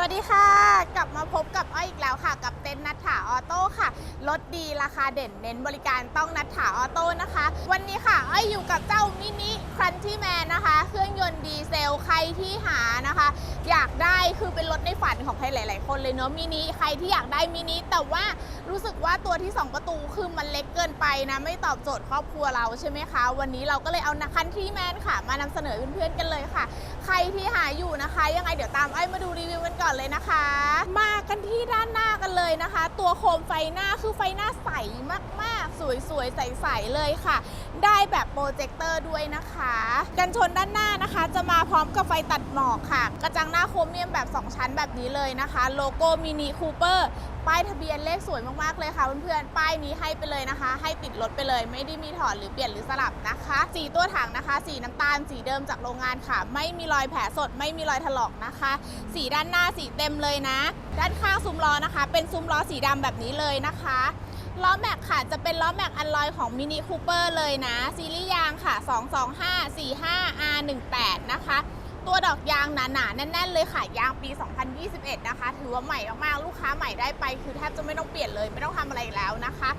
สวัสดีค่ะ กลับมาพบกับอ้อยอีกแล้วค่ะ กับเต็นนัทถาออโต้ค่ะลดดีราคาเด่นเน้นบริการต้องนัทถาออโต้นะคะ วันนี้ค่ะอ้อยอยู่กับเจ้ามินิครันที่แมนนะคะ เครื่องยนต์ดีเซลใครที่หานะคะ อยากได้คือเป็นรถในฝันของใครหลาย ๆ คนเลยเนาะมินิใครที่อยากได้มินิแต่ว่ารู้สึกว่าตัวที่ 2 ประตูคือมันเล็กเกินไปนะ ไม่ตอบโจทย์ครอบครัวเราใช่ไหมคะ วันนี้เราก็เลยเอาคันที่แมนค่ะ มานำเสนอเพื่อนๆกันเลยค่ะ ใครที่หาอยู่นะคะ ยังไงเดี๋ยวตามไอ้มาดูรีวิวกันก่อนเลยนะคะ มากันที่ด้านหน้ากันเลยนะคะ ตัวโคมไฟหน้าคือไฟหน้าใสมากๆ สวยๆใสๆเลยค่ะ ได้แบบโปรเจคเตอร์ด้วยนะคะ กันชนด้านหน้านะคะ จะมาพร้อมกับไฟตัดหมอกค่ะ กระจังหน้าโครเมียมแบบ 2 ชั้นแบบนี้เลยนะคะ โลโก้มินิคูเปอร์ป้ายทะเบียนเลขสวยมากๆเลยค่ะเพื่อนๆ ป้ายนี้ให้ไปเลยนะคะ ให้ติดรถไปเลย ไม่ได้มีถอดหรือเปลี่ยนหรือสลับนะคะ สีตัวถังนะคะ สีน้ำตาลสีเดิมจากโรงงานค่ะ ไม่มีรอยแผลสด ไม่มีรอยถลอกนะคะ สีด้านหน้าสีเต็มเลยนะ ด้านข้างซุ้มล้อนะคะ เป็นซุ้มล้อสีดำแบบนี้เลยนะคะล้อแม็กค่ะจะเป็นล้อแม็กอันลอยของมินิคูเปอร์เลยนะ ซีรีส์ยางค่ะ 225 45 R18 นะคะ ตัวดอกยางหนาๆ แน่นๆ เลยค่ะ ยางปี 2021 นะคะ ถือว่าใหม่มากๆ ลูกค้าใหม่ได้ไป คือแทบจะไม่ต้องเปลี่ยนเลย ไม่ต้องทำอะไรแล้วนะคะ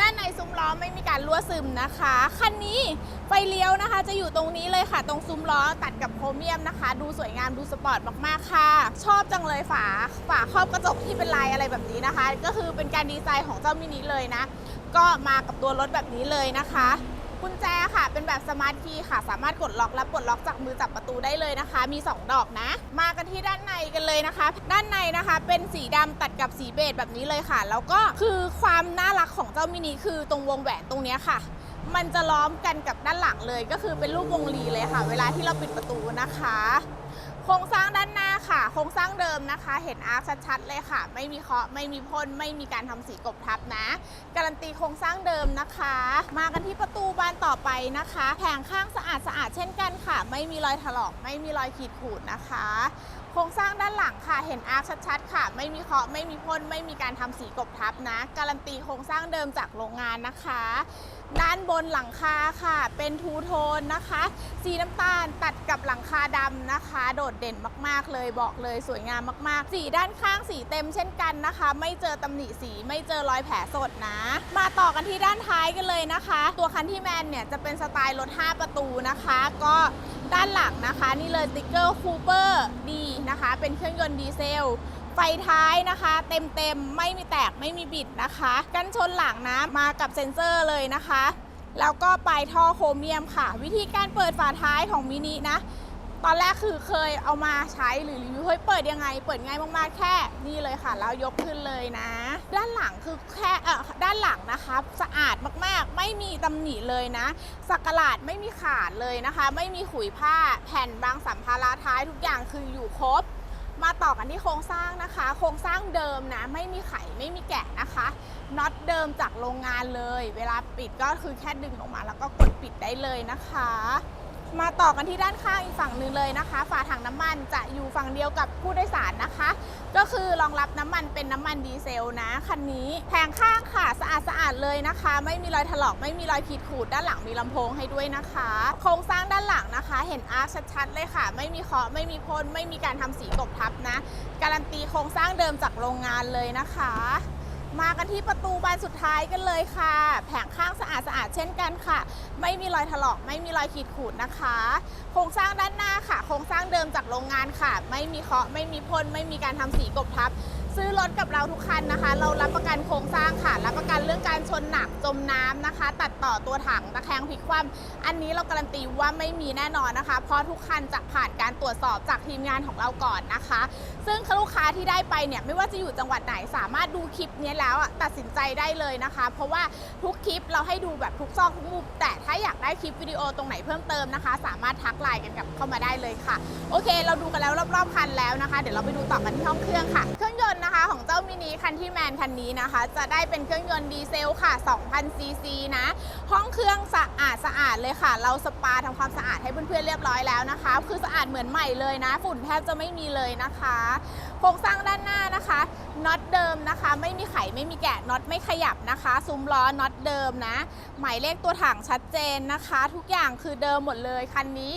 ด้านในซุ้มล้อไม่มีการรั่วซึมนะคะ คันนี้ไฟเลี้ยวนะคะ จะอยู่ตรงนี้เลยค่ะ ตรงซุ้มล้อตัดกับโครเมียมนะคะ ดูสวยงามดูสปอร์ตมากๆค่ะ ชอบจังเลยฝาฝาครอบกระจกที่เป็นลายอะไรแบบนี้นะคะ ก็คือเป็นการดีไซน์ของเจ้ามินิเลยนะ ก็มากับตัวรถแบบนี้เลยนะคะ กุญแจค่ะ เป็นแบบสมาร์ทคีย์ค่ะ สามารถกดล็อกและปลดล็อกจากมือจับประตูได้เลยนะคะ มี 2 ดอกนะ มากันที่ด้านในกันเลยนะคะ ด้านในนะคะเป็นสีดำตัดกับสีเบจแบบนี้เลยค่ะ แล้วก็คือความน่ารักของเจ้ามินิคือตรงวงแหวนตรงเนี้ยค่ะ มันจะล้อมกันกับด้านหลังเลย ก็คือเป็นรูปวงรีเลยค่ะ เวลาที่เราปิดประตูนะคะ โครงสร้างด้าน ค่ะ โครงสร้างเดิมนะคะ เห็นอาร์คชัดๆเลยค่ะ ไม่มีเคาะไม่มีพ่นไม่มีการทำสีกบทับนะ การันตีโครงสร้างเดิมนะคะ มากันที่ประตูบานต่อไปนะคะแผงข้างสะอาดสะอาดเช่นกันค่ะ ไม่มีรอยถลอก ไม่มีรอยขีดข่วนนะคะ โครงสร้างด้านหลังค่ะ เห็นอาร์คชัดๆค่ะ ไม่มีเคาะไม่มีพ่นไม่มีการทำสีกบทับนะ การันตีโครงสร้างเดิมจากโรงงานนะคะ ด้านบนหลังคาค่ะ เป็นทูโทนนะคะ สีน้ำตาลตัดกับหลังคาดำนะคะ โดดเด่นมากๆเลยบอกเลยสวยงามมากๆ สีด้านข้างสีเต็มเช่นกันนะคะ ไม่เจอตำหนิสีไม่เจอรอยแผลสดนะ มาต่อกันที่ด้านท้ายกันเลยนะคะ ตัวคันที่แมนเนี่ยจะเป็นสไตล์รถ 5 ประตูนะคะ ก็ด้านหลังนะคะ นี่เลยติ๊กเกอร์คูเปอร์ดีนะคะ เป็นเครื่องยนต์ดีเซล ไฟท้ายนะคะเต็มเต็มๆ ไม่มีแตกไม่มีบิดนะคะ กันชนหลังนะมากับเซ็นเซอร์เลยนะคะ แล้วก็ปลายท่อโครเมียมค่ะ วิธีการเปิดฝาท้ายของมินินะ ตอนแรกคือเคยเอามาใช้หรือรีวิวเฮ้ยเปิดยังไง เปิดง่ายมากๆแค่นี่เลยค่ะแล้วยกขึ้นเลยนะ ด้านหลังคือแค่เออด้านหลังนะคะสะอาดมากๆ ไม่มีตำหนิเลยนะสักหลาดไม่มีขาดเลยนะคะ ไม่มีขุยผ้าแผ่นบางสัมภาระท้ายทุกอย่างคืออยู่ครบ มาต่อกันที่โครงสร้างนะคะ โครงสร้างเดิมนะไม่มีไขไม่มีแกะนะคะน็อตเดิมจากโรงงานเลย เวลาปิดก็คือแค่ดึงออกมาแล้วก็กดปิดได้เลยนะคะ มาต่อกันที่ด้านข้างอีกฝั่งหนึ่งเลยนะคะ ฝาถังน้ำมันจะอยู่ฝั่งเดียวกับผู้โดยสารนะคะ ก็คือรองรับน้ำมันเป็นน้ำมันดีเซลนะคันนี้แผงข้างค่ะสะอาดสะอาดเลยนะคะ ไม่มีรอยถลอกไม่มีรอยขีดขูดด้านหลังมีลำโพงให้ด้วยนะคะ โครงสร้างด้านหลังนะคะ เห็นอาร์คชัดๆเลยค่ะ ไม่มีเคาะไม่มีพ่นไม่มีการทำสีกบทับนะ การันตีโครงสร้างเดิมจากโรงงานเลยนะคะ มากันที่ประตูบานสุดท้ายกันเลยค่ะ แผงข้างสะอาดสะอาดเช่นกันค่ะ ไม่มีรอยถลอกไม่มีรอยขีดขูดนะคะ โครงสร้างด้านหน้าค่ะ โครงสร้างเดิมจากโรงงานค่ะ ไม่มีเคาะไม่มีพ่นไม่มีการทำสีกบทับ ซื้อรถกับเราทุกคันนะคะ เรารับประกันโครงสร้างค่ะ รับประกันเรื่องการชนหนักจมน้ำนะคะ ตัดต่อตัวถังตะแคงพลิกคว่ำอันนี้เราการันตีว่าไม่มีแน่นอนนะคะ เพราะทุกคันจะผ่านการตรวจสอบจากทีมงานของเราก่อนนะคะ ซึ่งลูกค้าที่ได้ไปเนี่ยไม่ว่าจะอยู่จังหวัดไหนสามารถดูคลิปนี้แล้วตัดสินใจได้เลยนะคะ เพราะว่าทุกคลิปเราให้ดูแบบทุกซอกทุกมุมแต่ถ้าอยากได้คลิปวิดีโอตรงไหนเพิ่มเติมนะคะ สามารถทักไลน์กันกับเข้ามาได้เลยค่ะ โอเค เราดูกันแล้วรอบๆคันแล้วนะคะ เดี๋ยวเราไปดูต่อกันที่ห้องเครื่องค่ะ เครื่องยนต์นะคะ ของเจ้ามินิคันที่แมนคันนี้นะคะ จะได้เป็นเครื่องยนต์ดีเซลค่ะ 2,000 ซีซีนะ ห้องเครื่องสะอาดสะอาดเลยค่ะ เราสปาทำความสะอาดให้เพื่อนๆเรียบร้อยแล้วนะคะ คือสะอาดเหมือนใหม่เลยนะ ฝุ่นแทบจะไม่มีเลยนะคะโครงสร้างด้านหน้านะนะคะน็อตเดิมนะคะ ไม่มีไขไม่มีแกะน็อตไม่ขยับนะคะ ซุ้มล้อน็อตเดิมนะ หมายเลขตัวถังชัดเจนนะคะ ทุกอย่างคือเดิมหมดเลยคันนี้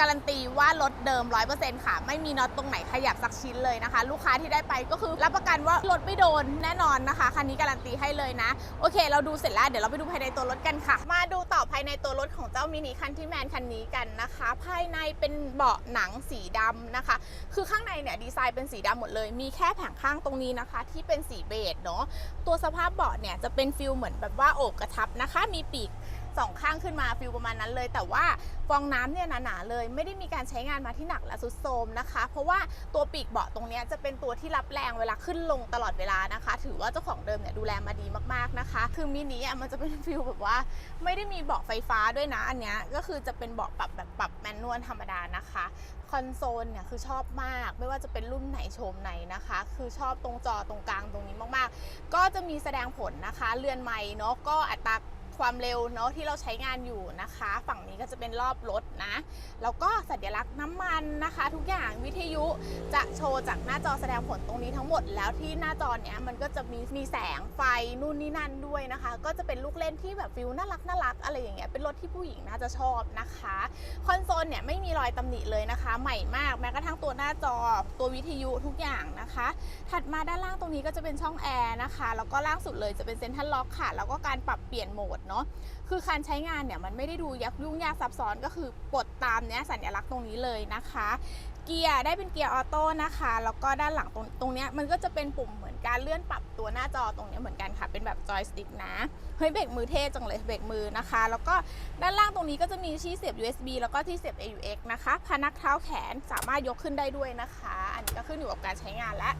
การันตีว่ารถเดิม 100%ค่ะ ไม่มีน็อตตรงไหนขยับสักชิ้นเลยนะคะ ลูกค้าที่ได้ไปก็คือรับประกันว่ารถไม่โดนแน่นอนนะคะ คันนี้การันตีให้เลยนะ โอเค เราดูเสร็จแล้วเดี๋ยวเราไปดูภายในตัวรถกันค่ะ มาดูต่อภายในตัวรถของเจ้ามินิคันที่แมนคันนี้กันนะคะ ภายในเป็นเบาะหนังสีดำนะคะ คือข้างในเนี่ยดีไซน์เป็นสีดำหมดเลย มีแค่แผงข้างตรงนี้นะคะ ที่เป็นสีเบจเนาะ ตัวสภาพเบาะเนี่ยจะเป็นฟิลเหมือนแบบว่าโอบกระชับนะคะ มีปีก สองข้างขึ้นมาฟิลประมาณนั้นเลย แต่ว่าฟองน้ำเนี่ยหนาๆเลย ไม่ได้มีการใช้งานมาที่หนักและสุดโทมนะคะ เพราะว่าตัวปีกเบาะตรงเนี้ยจะเป็นตัวที่รับแรงเวลาขึ้นลงตลอดเวลานะคะ ถือว่าเจ้าของเดิมเนี่ยดูแลมาดีมากๆนะคะ คือมินิอะมันจะเป็นฟิลแบบว่า ไม่ได้มีเบาะไฟฟ้าด้วยนะอันเนี้ยก็คือจะเป็นเบาะปรับแบบปรับแมนนวลธรรมดานะคะคอนโซลเนี่ยคือชอบมาก ไม่ว่าจะเป็นรุ่นไหนโฉมไหนนะคะ คือชอบตรงจอตรงกลางตรงนี้มากๆ ก็จะมีแสดงผลนะคะเรือนไม้เนาะก็อัตรา ความเร็วเนาะที่เราใช้งานอยู่นะคะ ฝั่งนี้ก็จะเป็นรอบรถนะ แล้วก็สัญลักษณ์น้ำมันนะคะ ทุกอย่างวิทยุจะโชว์จากหน้าจอแสดงผลตรงนี้ทั้งหมด แล้วที่หน้าจอเนี้ยมันก็จะมีมีแสงไฟนู่นนี่นั่นด้วยนะคะ ก็จะเป็นลูกเล่นที่แบบฟิลน่ารักน่ารักอะไรอย่างเงี้ยเป็นรถที่ผู้หญิงน่าจะชอบนะคะคอนโซลเนี่ยไม่มีรอยตำหนิเลยนะคะ ใหม่มากแม้กระทั่งตัวหน้าจอตัววิทยุทุกอย่างนะคะ ถัดมาด้านล่างตรงนี้ก็จะเป็นช่องแอร์นะคะแล้วก็ล่างสุดเลยจะเป็นเซ็นทรัลล็อกค่ะ แล้วก็การปรับเปลี่ยนโหมดเนาะคือการใช้งานเนี่ยมันไม่ได้ดูยักยุ่งยากซับซ้อนก็คือปลดตามเนี้ยสัญลักษณ์ตรงนี้เลยนะคะ เกียร์ได้เป็นเกียร์ออโต้นะคะ แล้วก็ด้านหลังตรงตรงเนี้ยมันก็จะเป็นปุ่มเหมือนการเลื่อนปรับตัวหน้าจอตรงเนี้ยเหมือนกันค่ะ เป็นแบบจอยสติ๊กนะเฮ้ยเบรกมือเท่จังเลยเบรกมือนะคะ แล้วก็ด้านล่างตรงนี้ก็จะมีที่เสียบ USB แล้วก็ที่เสียบ AUX นะคะ พนักเท้าแขนสามารถยกขึ้นได้ด้วยนะคะ อันนี้ก็ขึ้นอยู่กับการใช้งานและ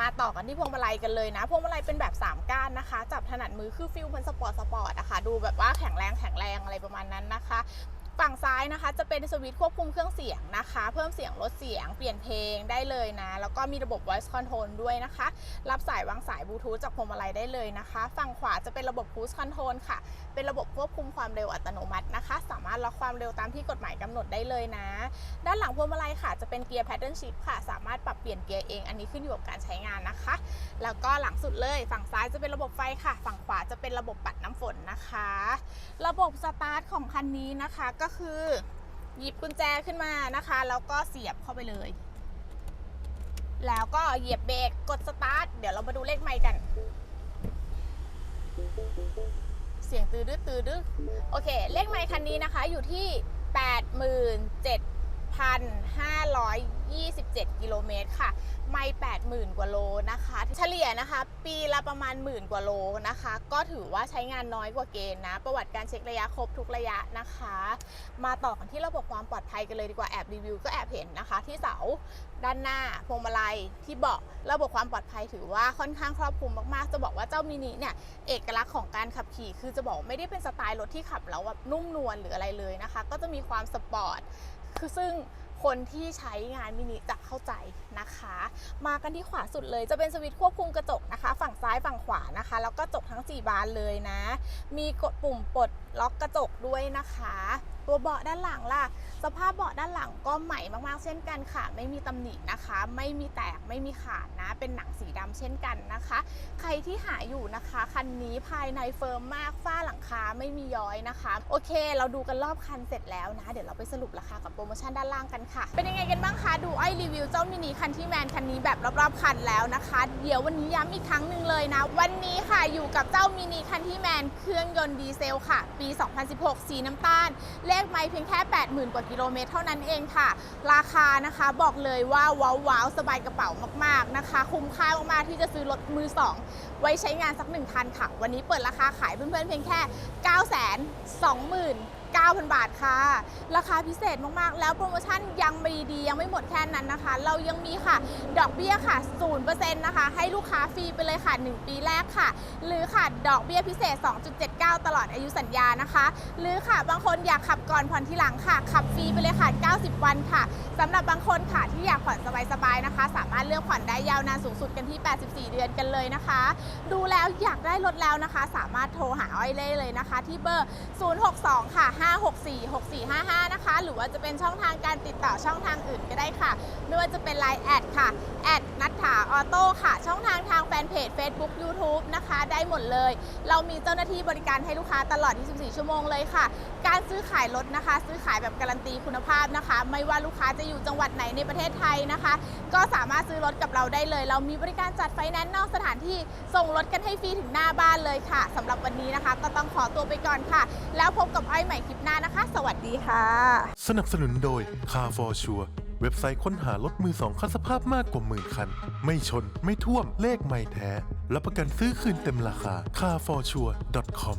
มาต่อกันที่พวงมาลัยกันเลยนะ พวงมาลัยเป็นแบบ 3 ก้านนะคะ จับถนัดมือคือฟิลเหมันสปอร์ตสปอร์ตอะค่ะ ดูแบบว่าแข็งแรงแข็งแรงอะไรประมาณนั้นนะคะ ฝั่งซ้ายนะคะจะเป็นสวิตช์ควบคุมเครื่องเสียงนะคะ เพิ่มเสียงลดเสียงเปลี่ยนเพลงได้เลยนะ แล้วก็มีระบบ voice control ด้วยนะคะ รับสายวางสายบลูทูธจากพวงมาลัยได้เลยนะคะ ฝั่งขวาจะเป็นระบบ cruise control ค่ะ เป็นระบบควบคุมความเร็วอัตโนมัตินะคะ สามารถล็อกความเร็วตามที่กฎหมายกำหนดได้เลยนะ ด้านหลังพวงมาลัยค่ะ จะเป็นเกียร์ pattern shift ค่ะ สามารถปรับเปลี่ยนเกียร์เอง อันนี้ขึ้นอยู่กับการใช้งานนะคะ แล้วก็หลังสุดเลย ฝั่งซ้ายจะเป็นระบบไฟค่ะ ฝั่งขวาจะเป็นระบบปัดน้ำฝนนะคะ ระบบสตาร์ทของคันนี้นะคะก็็คือ หยิบกุญแจขึ้นมานะคะ แล้วก็เสียบเข้าไปเลย แล้วก็เหยียบเบรกกดสตาร์ทเดี๋ยวเรามาดูเลขไมค์กัน เสียงตือดื้อตือดื้อโอเค เลขไมค์คันนี้นะคะอยู่ที่ 8 7 5 0 0 กิโลเมตรค่ะ ไม่80,000 กว่าโลนะคะ เฉลี่ยนะคะ ปีละประมาณหมื่นกว่าโลนะคะ ก็ถือว่าใช้งานน้อยกว่าเกณฑ์นะ ประวัติการเช็คระยะครบทุกระยะนะคะ มาต่อกันที่ระบบความปลอดภัยกันเลยดีกว่าแอบรีวิวก็แอบเห็นนะคะ ที่เสาด้านหน้าพวงมาลัยที่เบาะระบบความปลอดภัยถือว่าค่อนข้างครอบคลุมมากๆ จะบอกว่าเจ้ามินิเนี่ยเอกลักษณ์ของการขับขี่ คือจะบอกไม่ได้เป็นสไตล์รถที่ขับแล้วแบบนุ่มนวลหรืออะไรเลยนะคะ ก็จะมีความสปอร์ตคือซึ่ง คนที่ใช้งานมินิจะเข้าใจนะคะ มากันที่ขวาสุดเลยจะเป็นสวิตช์ควบคุมกระจกนะคะ ฝั่งซ้ายฝั่งขวานะคะ แล้วก็กระจกทั้ง 4 บานเลยนะ มีกดปุ่มปลดล็อกกระจกด้วยนะคะ ตัวเบาะด้านหลังล่ะ สภาพเบาะด้านหลังก็ใหม่มากๆเช่นกันค่ะ ไม่มีตำหนินะคะ ไม่มีแตกไม่มีขาดนะ เป็นหนังสีดำเช่นกันนะคะ ใครที่หาอยู่นะคะคันนี้ภายในเฟิร์มมากฝ้าหลังคาไม่มีย้อยนะคะ โอเค เราดูกันรอบคันเสร็จแล้วนะ เดี๋ยวเราไปสรุปราคากับโปรโมชั่นด้านล่างกันค่ะ เป็นยังไงกันบ้างคะดูไอ้รีวิวเจ้ามินิคันที่แมนคันนี้แบบรอบๆคันแล้วนะคะ เดี๋ยววันนี้ย้ำอีกครั้งหนึ่งเลยนะ วันนี้ค่ะอยู่กับเจ้ามินิคันที่แมนเครื่องยนต์ดีเซลค่ะ ปี 2016 สีน้ำตาล เลขไม่เพียงแค่ 80,000 กว่ากิโลเมตรเท่านั้นเองค่ะ ราคานะคะบอกเลยว่าว้าวๆสบายกระเป๋ามากๆนะคะ คุ้มค่ามากๆที่จะซื้อรถมือสองไว้ใช้งานสักหนึ่งคันค่ะ วันนี้เปิดราคาขายเพื่อนๆเพียงแค่ 9 2 9 0 0 0 9,000 บาทค่ะ ราคาพิเศษมากๆ แล้วโปรโมชั่นยังไม่ดียังไม่หมดแค่นั้นนะคะ เรายังมีค่ะ ดอกเบี้ยค่ะ 0%นะคะ ให้ลูกค้าฟรีไปเลยค่ะ 1 ปีแรกค่ะ หรือค่ะ ดอกเบี้ยพิเศษ 2.79 ตลอดอายุสัญญานะคะ หรือค่ะ บางคนอยากขับก่อนผ่อนทีหลังค่ะ ขับฟรีไปเลยค่ะ 90 วันค่ะสำหรับบางคนค่ะที่อยากผ่อนสบายๆนะคะ สามารถเลือกผ่อนได้ยาวนานสูงสุดกันที่ 84 เดือนกันเลยนะคะ ดูแล้วอยากได้รถแล้วนะคะ สามารถโทรหาอ้อยเล่เลยนะคะ ที่เบอร์ 062 ค่ะ5646455 นะคะ หรือว่าจะเป็นช่องทางการติดต่อช่องทางอื่นก็ได้ค่ะ ไม่ว่าจะเป็น Line แอดค่ะแอดนัทถาออโต้ค่ะ ช่องทางทางแฟนเพจ Facebook YouTube นะคะ ได้หมดเลย เรามีเจ้าหน้าที่บริการให้ลูกค้าตลอด 24 ชั่วโมงเลยค่ะ การซื้อขายรถนะคะ ซื้อขายแบบการันตีคุณภาพนะคะ ไม่ว่าลูกค้าจะอยู่จังหวัดไหนในประเทศไทยนะคะ ก็สามารถซื้อรถกับเราได้เลย เรามีบริการจัดไฟแนนซ์นอกสถานที่ส่งรถกันให้ฟรีถึงหน้าบ้านเลยค่ะสำหรับวันนี้นะคะ ก็ต้องขอตัวไปก่อนค่ะ แล้วพบกับอ้อยใหม่คลิปหน้านะคะ สวัสดีค่ะ สนับสนุนโดย Car for Sure เว็บไซต์ค้นหารถมือสองคันสภาพมากกว่าหมื่นคัน ไม่ชนไม่ท่วมเลขไม่แท้รับประกันซื้อคืนเต็มราคา carforsure.com